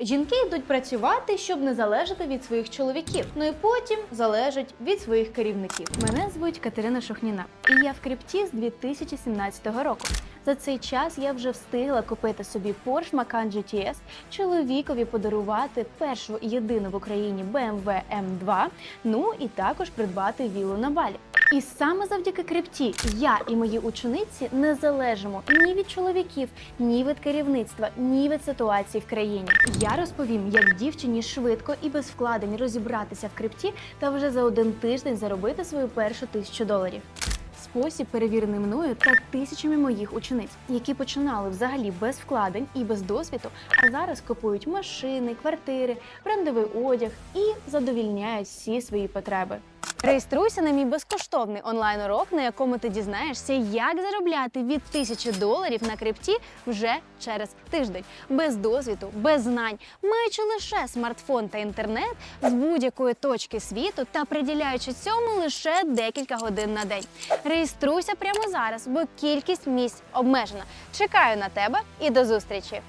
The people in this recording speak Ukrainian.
Жінки йдуть працювати, щоб не залежати від своїх чоловіків. Ну і потім залежать від своїх керівників. Мене звуть Катерина Шохніна, і я в крипті з 2017 року. За цей час я вже встигла купити собі Porsche Macan GTS, чоловікові подарувати першу єдину в Україні BMW M2, ну і також придбати вілу на балі. І саме завдяки крипті я і мої учениці не залежимо ні від чоловіків, ні від керівництва, ні від ситуації в країні. Я розповім, як дівчині швидко і без вкладень розібратися в крипті та вже за один тиждень заробити свою першу тисячу доларів. Спосіб перевірений мною та тисячами моїх учениць, які починали взагалі без вкладень і без досвіду, а зараз купують машини, квартири, брендовий одяг і задовільняють всі свої потреби. Реєструйся на мій безкоштовний онлайн-урок, на якому ти дізнаєшся, як заробляти від тисячі доларів на крипті вже через тиждень, без досвіду, без знань, маючи лише смартфон та інтернет з будь-якої точки світу та приділяючи цьому лише декілька годин на день. Реєструйся прямо зараз, бо кількість місць обмежена. Чекаю на тебе і до зустрічі!